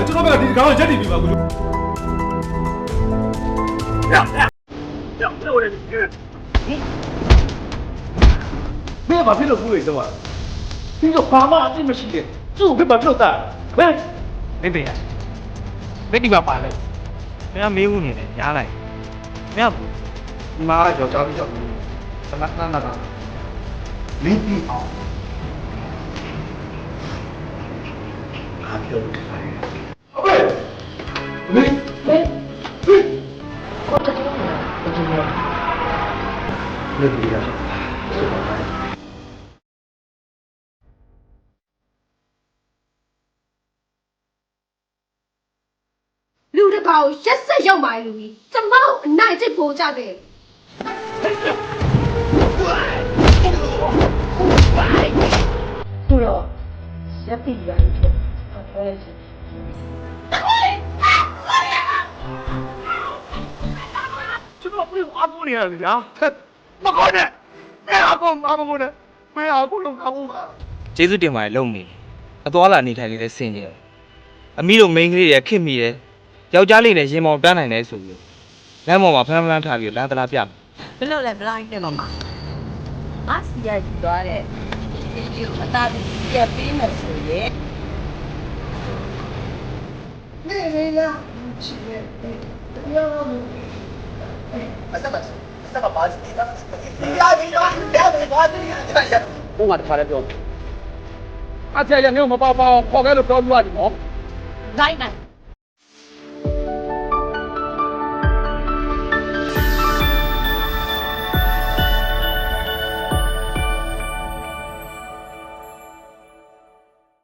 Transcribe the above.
လေကျွန်တော်ဘက်ကဒီကောင်ကရက်တည်ပြီပါကိုမင်းကဘာဖြစ်လို့ခုလေတော့ပြီးတော့ဘာမှအသိမရှိတဲ့သူ့ကိုဘယ်မှာပြုတ်တာဘယ်မင်းတရားမင်းဒီမှာပါလဲမင်းကမေးဘူးနေတယ်ရားလိုက်မင်းကဒီမှာကြောက်ကြောက်ကြောက်စမတ်နာနာလင်းပြီးအောင် အားပြောတယ်ဟုတ်ကဲ့မင်းမင်းကိုတကယ်လို့ကိုတကယ်လို့လက်ပြီးရဆိုပါမယ်လူတကာကိုရက်ဆက်ရောက်ပါလူကြီးကျမတို့အနိုင်ကျစ်ပို့ကြတယ်ဆိုတော့ရပ်ပြီးရလို့ ပြောပြောရစီကျွန်တော်ပြေအဖို့နေရတယ်ဗျာမကောင်းနဲ့မင်းအကုန်မမကောင်းနဲ့မင်းအကုန်လုံးကောင်းပါကျေးဇူးတင်ပါတယ်လုံနေအသွားလာနေထိုင်လေးလည်းဆင်ကြတယ်အမီးတို့မိန်းကလေးတွေခင်မိတယ်ယောက်ျားလေးနဲ့ရင်မောင်တန်းနိုင်တယ်ဆိုပြီးလမ်းပေါ်မှာဖမ်းဖမ်းထားပြီးလမ်းသလားပြဘယ်လိုလဲဘလိုင်းနဲ့မမငါစီရကြည့်သွားတဲ့ဒီအသားကြီးပြပေးမယ်ဆိုရင် နေနေလားချီနေတရားလို့အစပါအစပါပါစီတာရာဒီရာရာဒီဘာဒီရာဘုံကတခါလည်းပြောအထက်လည်းငါ့ကိုမပေါပေါခေါ်ခဲ့လို့ပြောပြရတယ်နော်နိုင်နိုင်